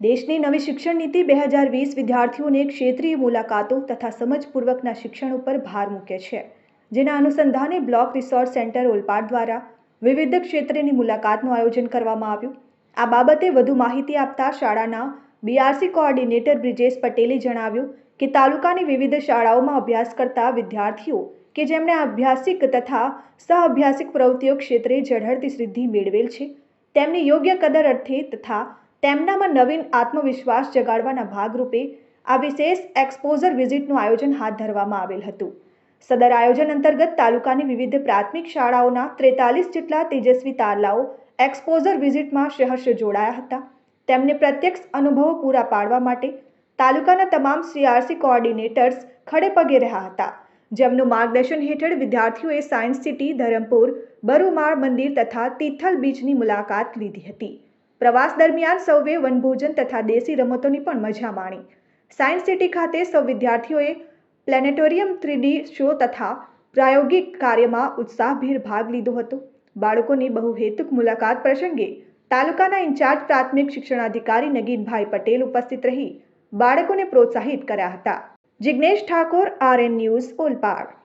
દેશની નવી શિક્ષણ નીતિ બે હજાર વીસ વિદ્યાર્થીઓને ક્ષેત્રીય મુલાકાતો તથા સમજપૂર્વકના શિક્ષણ ઉપર ભાર મૂકે છે. જેના અનુસંધાને બ્લોક રિસોર્સ સેન્ટર ઓલપાડ દ્વારા વિવિધ ક્ષેત્રની મુલાકાતનું આયોજન કરવામાં આવ્યું. આ બાબતે વધુ માહિતી આપતા શાળાના બીઆરસી કોઓર્ડિનેટર બ્રિજેશ પટેલે જણાવ્યું કે તાલુકાની વિવિધ શાળાઓમાં અભ્યાસ કરતા વિદ્યાર્થીઓ કે જેમણે અભ્યાસિક તથા સહઅભ્યાસિક પ્રવૃત્તિઓ ક્ષેત્રે ઝળહળતી સિદ્ધિ મેળવેલ છે, તેમની યોગ્ય કદર અર્થે તથા તેમનામાં નવીન આત્મવિશ્વાસ જગાડવાના ભાગરૂપે આ વિશેષ એક્સપોઝર વિઝિટનું આયોજન હાથ ધરવામાં આવેલ હતું. સદર આયોજન અંતર્ગત તાલુકાની વિવિધ પ્રાથમિક શાળાઓના ત્રેતાલીસ જેટલા તેજસ્વી તારલાઓ એક્સપોઝર વિઝિટમાં સહર્ષ જોડાયા હતા. તેમને પ્રત્યક્ષ અનુભવો પૂરા પાડવા માટે તાલુકાના તમામ સીઆરસી કોઓર્ડિનેટર્સ ખડે પગે રહ્યા હતા. જેમનું માર્ગદર્શન હેઠળ વિદ્યાર્થીઓએ સાયન્સ સિટી, ધરમપુર, બરુમાળ મંદિર તથા તિથલ બીચની મુલાકાત લીધી હતી. પ્રવાસ દરમિયાન સૌએ વનભોજન તથા દેશી રમતોની પણ મજા માણી. સાયન્સ સિટી ખાતે સૌ વિદ્યાર્થીઓએ પ્લેનેટોરિયમ થ્રીડી શો તથા પ્રાયોગિક કાર્યમાં ઉત્સાહભેર ભાગ લીધો હતો. બાળકોની બહુહેતુક મુલાકાત પ્રસંગે તાલુકાના ઇન્ચાર્જ પ્રાથમિક શિક્ષણાધિકારી નગીનભાઈ પટેલ ઉપસ્થિત રહી બાળકોને પ્રોત્સાહિત કર્યા હતા. Jignesh Thakor, RN news, Olpad.